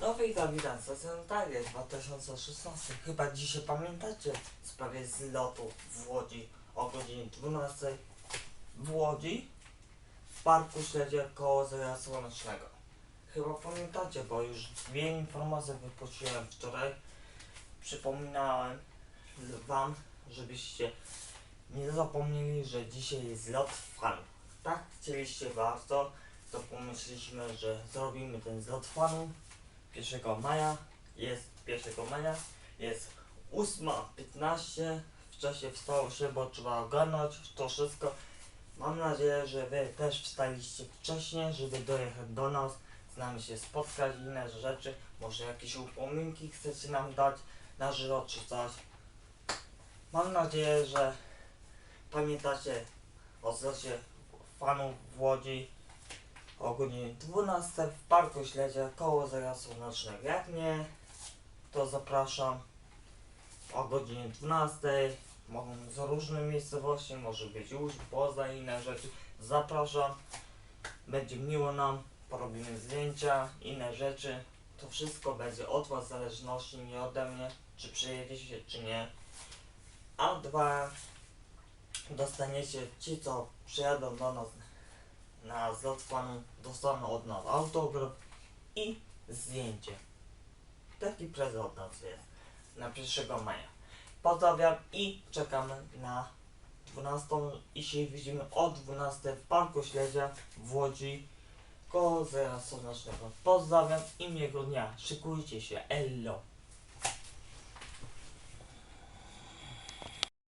witam, witam, sesję Target 2016. Chyba dzisiaj pamiętacie w sprawie zlotu w Łodzi o godzinie 12 w Łodzi w Parku Śledzie koło Zera Słonecznego. Chyba pamiętacie, bo już dwie informacje wypuściłem wczoraj. Przypominałem wam, żebyście nie zapomnieli, że dzisiaj jest zlot fanów. Tak chcieliście bardzo, to pomyśleliśmy, że zrobimy ten zlot fanów 1 maja, jest 1 maja, jest 8.15, w czasie wstało się, bo trzeba ogarnąć to wszystko. Mam nadzieję, że wy też wstaliście wcześniej, żeby dojechać do nas, z nami się spotkać, inne rzeczy, może jakieś upominki chcecie nam dać na żywo czy coś. Mam nadzieję, że pamiętacie o zlocie fanów w Łodzi o godzinie 12 w Parku Śledzia koło Zera Słonecznego. Jak nie, to zapraszam o godzinie 12. Mogą z różnych miejscowości, może być już poza inne rzeczy. Zapraszam. Będzie miło nam, porobimy zdjęcia, inne rzeczy. To wszystko będzie od Was w zależności, nie ode mnie, czy przyjedziecie, czy nie. A dwa, dostaniecie ci, co przyjadą do nas na zlot fanu dostaną od nas autograf i zdjęcie. Taki prezent od nas jest na 1 maja. Pozdrawiam i czekamy na 12 i się widzimy o 12 w Parku Śledzia w Łodzi koło Zera Słonecznego. Pozdrawiam i miłego dnia. Szykujcie się. Ello.